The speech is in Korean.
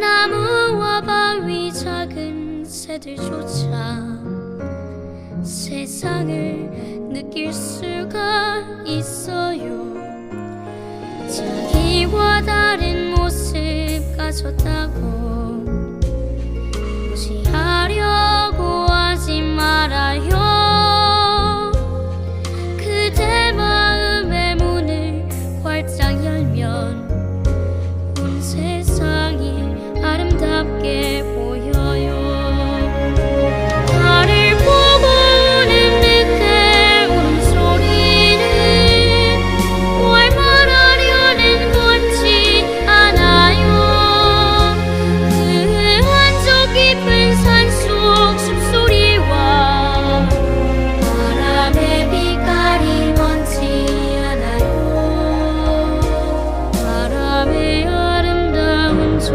나무와 바위 작은 새들조차 세상을 느낄 수가 있어요. 자기와 다른 모습 가졌다고